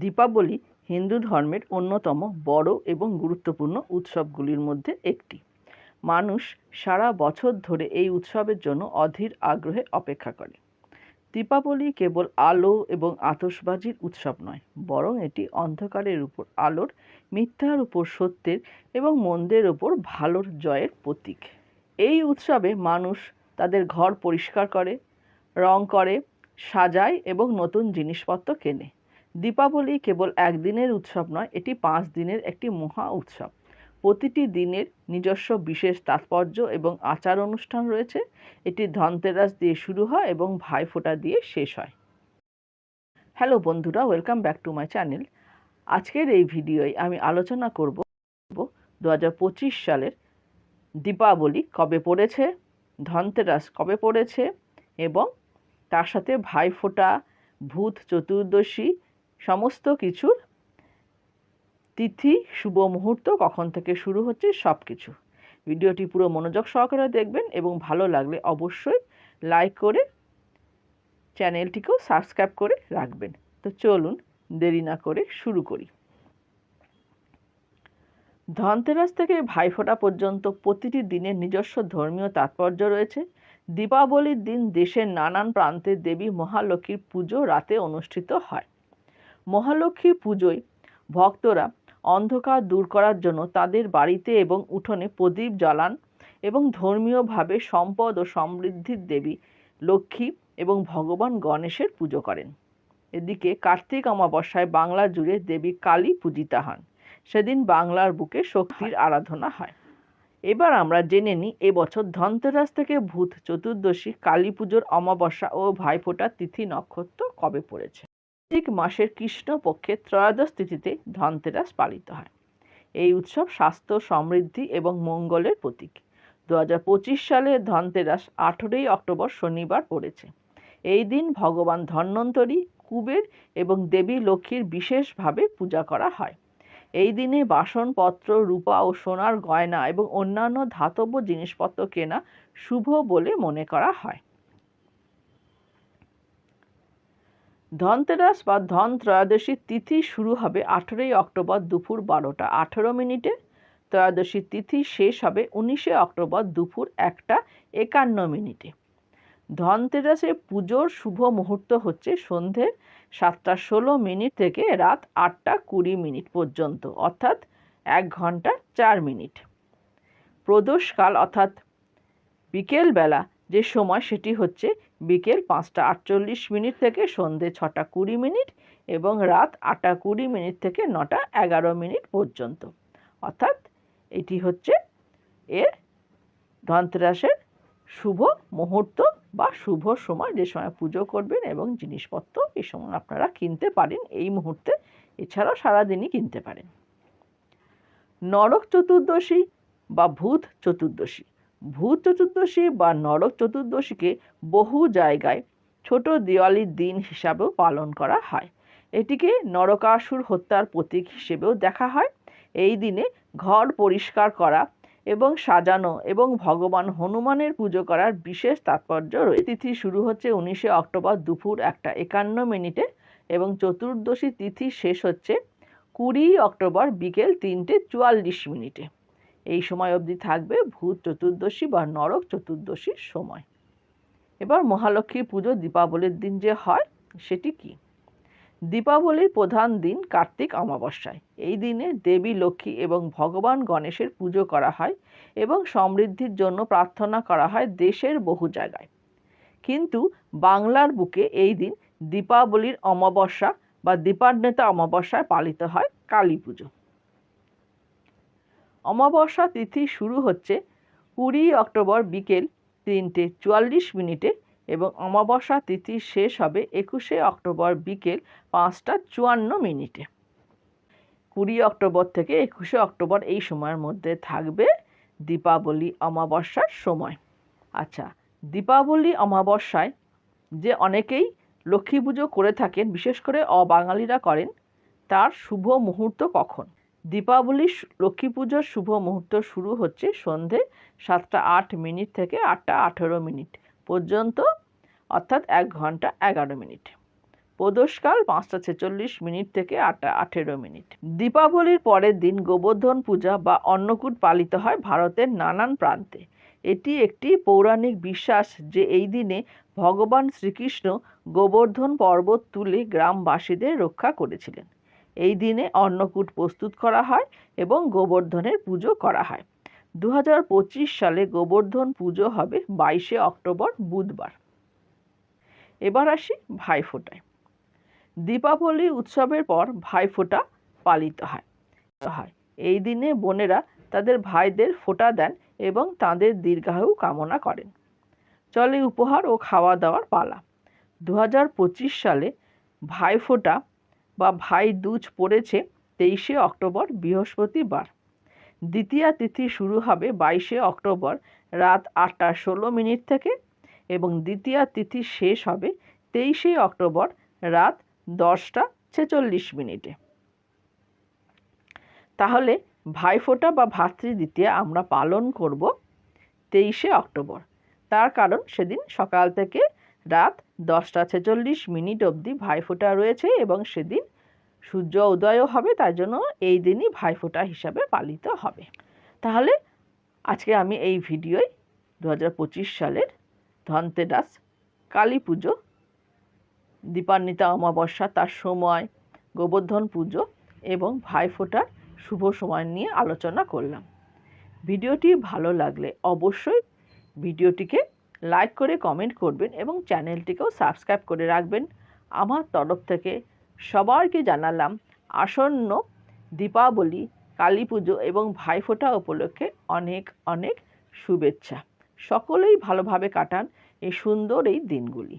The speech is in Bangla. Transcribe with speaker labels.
Speaker 1: দীপাবলি হিন্দু ধর্মের অন্যতম বড় এবং গুরুত্বপূর্ণ উৎসবগুলির মধ্যে একটি। মানুষ সারা বছর ধরে এই উৎসবের জন্য অধীর আগ্রহে অপেক্ষা করে। দীপাবলি কেবল আলো এবং আতশবাজির উৎসব নয়, বরং এটি অন্ধকারের উপর আলোর, মিথ্যার উপর সত্যের এবং মন্দের উপর ভালোর জয়ের প্রতীক। এই উৎসবে মানুষ তাদের ঘর পরিষ্কার করে, রং করে, সাজায় এবং নতুন জিনিসপত্র কেনে। দীপাবলি কেবল একদিনের উৎসব নয়, এটি পাঁচ দিনের একটি মহা উৎসব। প্রতিটি দিনের নিজস্ব বিশেষ তাৎপর্য এবং আচার অনুষ্ঠান রয়েছে। এটি ধনতেরাস দিয়ে শুরু হয় এবং ভাইফোঁটা দিয়ে শেষ হয়। হ্যালো বন্ধুরা, welcome back to my channel. আজকের এই ভিডিওয় আমি আলোচনা করব দু হাজার পঁচিশ সালের দীপাবলি কবে পড়েছে, ধনতেরাস কবে পড়েছে এবং তার সাথে ভাইফোঁটা, ভূত চতুর্দশী সমস্ত কিছুর তিথি, শুভ মুহূর্ত কখন থেকে শুরু হচ্ছে সব কিছু ভিডিওটি পুরো মনোযোগ সহকারে দেখবেন এবং ভালো লাগলে অবশ্যই লাইক করে চ্যানেলটিকেও সাবস্ক্রাইব করে রাখবেন। তো চলুন দেরি না করে শুরু করি। ধনতেরাস থেকে ভাইফোঁটা পর্যন্ত প্রতিটি দিনের নিজস্ব ধর্মীয় তাৎপর্য রয়েছে। দীপাবলির দিন দেশের নানান প্রান্তে দেবী মহালক্ষ্মীর পুজো রাতে অনুষ্ঠিত হয়। মহালক্ষ্মী পুজোয় ভক্তরা অন্ধকার দূর করার জন্য তাদের বাড়িতে এবং উঠোনে প্রদীপ জ্বালান এবং ধর্মীয়ভাবে সম্পদ ও সমৃদ্ধির দেবী লক্ষ্মী এবং ভগবান গণেশের পুজো করেন। এদিকে কার্তিক অমাবস্যায় বাংলা জুড়ে দেবী কালী পূজিতা হন। সেদিন বাংলার বুকে শক্তির আরাধনা হয়। এবার আমরা জেনে নিই এবছর ধনতেরাস থেকে ভূত চতুর্দশী কালী পুজোর অমাবস্যা ও ভাইফোঁটা তিথি নক্ষত্র কবে পড়েছে। কার্তিক মাসের কৃষ্ণপক্ষে ত্রয়োদশ তিথিতে ধনতেরাস পালিত হয়। এই উৎসব স্বাস্থ্য, সমৃদ্ধি এবং মঙ্গলের প্রতীক। দু হাজার পঁচিশ সালে ধনতেরাস আঠেরোই অক্টোবর শনিবার পড়েছে। এই দিন ভগবান ধন্বন্তরী, কুবের এবং দেবী লক্ষ্মীর বিশেষভাবে পূজা করা হয়। এই দিনে বাসনপত্র, রূপা ও সোনার গয়না এবং অন্যান্য ধাতব জিনিসপত্র কেনা শুভ বলে মনে করা হয়। ধনতেরাস বা ধন ত্রয়োদশী তিথি শুরু হবে আঠেরোই অক্টোবর দুপুর বারোটা। আঠেরো মিনিটে ত্রয়োদশী তিথি শেষ হবে উনিশে অক্টোবর দুপুর একটা একান্ন মিনিটে। ধনতেরাসে পুজোর শুভ মুহূর্ত হচ্ছে সন্ধে সাতটা ষোলো মিনিট থেকে রাত আটটা কুড়ি মিনিট পর্যন্ত, অর্থাৎ এক ঘণ্টা চার মিনিট। প্রদোষকাল, অর্থাৎ বিকেলবেলা যে সময় সেটি হচ্ছে বিকেল পাঁচটা আটচল্লিশ মিনিট থেকে সন্ধে ছটা কুড়ি মিনিট এবং রাত আটটা কুড়ি মিনিট থেকে নটা এগারো মিনিট পর্যন্ত। অর্থাৎ এটি হচ্ছে এর ধনতেরাসের শুভ মুহূর্ত বা শুভ সময়। যে সময় পুজো করবেন এবং জিনিসপত্র এই সময় আপনারা কিনতে পারেন, এই মুহূর্তে। এছাড়াও সারাদিনই কিনতে পারেন। নরক চতুর্দশী বা ভূত চতুর্দশী। ভূত চতুর্দশী বা নরক চতুর্দশীকে বহু জায়গায় ছোট দিওয়ালির দিন হিসাবেও পালন করা হয়। এটিকে নরকাসুর হত্যার প্রতীক হিসেবেও দেখা হয়। এই দিনে ঘর পরিষ্কার করা এবং সাজানো এবং ভগবান হনুমানের পুজো করার বিশেষ তাৎপর্য রয়েছে তিথি শুরু হচ্ছে উনিশে অক্টোবর দুপুর একটা একান্ন মিনিটে এবং চতুর্দশী তিথি শেষ হচ্ছে কুড়ি অক্টোবর বিকেল তিনটে চুয়াল্লিশ মিনিটে। এই সময় অবধি থাকবে ভূত চতুর্দশী বা নরক চতুর্দশীর সময়। এবার মহালক্ষ্মী পুজো দীপাবলির দিন যে হয়, সেটি কি? দীপাবলির প্রধান দিন কার্তিক অমাবস্যায়। এই দিনে দেবী, লক্ষ্মী এবং ভগবান গণেশের পুজো করা হয় এবং সমৃদ্ধির জন্য প্রার্থনা করা হয় দেশের বহু জায়গায়। কিন্তু বাংলার বুকে এই দিন দীপাবলির অমাবস্যা বা দীপান্বিতা অমাবস্যায় পালিত হয় কালী পুজো। অমাবস্যা তিথি শুরু হচ্ছে কুড়ি অক্টোবর বিকেল তিনটে চুয়াল্লিশ মিনিটে এবং অমাবস্যা তিথি শেষ হবে একুশে অক্টোবর বিকেল পাঁচটা চুয়ান্ন মিনিটে। কুড়ি অক্টোবর থেকে একুশে অক্টোবর এই সময়ের মধ্যে থাকবে দীপাবলি অমাবস্যার সময়। আচ্ছা দীপাবলি অমাবস্যায় যে অনেকেই লক্ষ্মী পুজো করে থাকেন, বিশেষ করে অবাঙালিরা করেন, তার শুভ মুহূর্ত কখন? দীপাবলি লক্ষ্মী পুজোর শুভ মুহূর্ত শুরু হচ্ছে সন্ধে সাতটা আট মিনিট থেকে আটটা আঠেরো মিনিট পর্যন্ত, অর্থাৎ এক ঘণ্টা এগারো মিনিট। প্রদোষকাল পাঁচটা ছেচল্লিশ মিনিট থেকে আটটা আঠেরো মিনিট। দীপাবলির পরের দিন গোবর্ধন পূজা বা অন্নকূট পালিত হয় ভারতের নানান প্রান্তে। এটি একটি পৌরাণিক বিশ্বাস যে এই দিনে ভগবান শ্রীকৃষ্ণ গোবর্ধন পর্বত তুলে গ্রামবাসীদের রক্ষা করেছিলেন। এই দিনে অন্নকূট প্রস্তুত করা হয় এবং গোবর্ধনের পুজো করা হয়। দু হাজার পঁচিশ সালে গোবর্ধন পুজো হবে বাইশে অক্টোবর বুধবার। এবার আসি ভাইফোঁটায়। দীপাবলি উৎসবের পর ভাইফোঁটা পালিত হয়। এই দিনে বোনেরা তাদের ভাইদের ফোঁটা দেন এবং তাদের দীর্ঘায়ু কামনা করেন। চলে উপহার ও খাওয়া দাওয়ার পালা। দু হাজার পঁচিশ সালে ভাইফোঁটা বা ভাই দুজ পড়েছে তেইশে অক্টোবর বৃহস্পতিবার। দ্বিতীয়া তিথি শুরু হবে বাইশে অক্টোবর রাত আটটা ষোলো মিনিট থেকে এবং দ্বিতীয়া তিথি শেষ হবে তেইশে অক্টোবর রাত দশটা ছেচল্লিশ মিনিটে। তাহলে ভাইফোঁটা বা ভাতৃদ্বিতীয়া আমরা পালন করব তেইশে অক্টোবর। তার কারণ সেদিন সকাল থেকে রাত দশটা ছেচল্লিশ মিনিট অবধি ভাইফোঁটা রয়েছে এবং সেদিন সূর্য উদয়ও হবে তাই জন্য এই দিনই ভাইফোঁটা হিসাবে পালিত হবে। তাহলে আজকে আমি এই ভিডিওয় দু হাজার পঁচিশ সালের ধনতেরাস, কালী পুজো, দীপান্বিতা অমাবস্যা, তার সময়, গোবর্ধন পুজো এবং ভাইফোঁটার শুভ সময় নিয়ে আলোচনা করলাম। ভিডিওটি ভালো লাগলে অবশ্যই ভিডিওটিকে লাইক করে কমেন্ট করবেন এবং চ্যানেলটিকেও সাবস্ক্রাইব করে রাখবেন। আমার তরফ থেকে সবাইকে জানালাম আসন্ন দীপাবলি, কালী পুজো এবং ভাইফোঁটা উপলক্ষে অনেক অনেক শুভেচ্ছা। সকলেই ভালোভাবে কাটান এই সুন্দর এই দিনগুলি।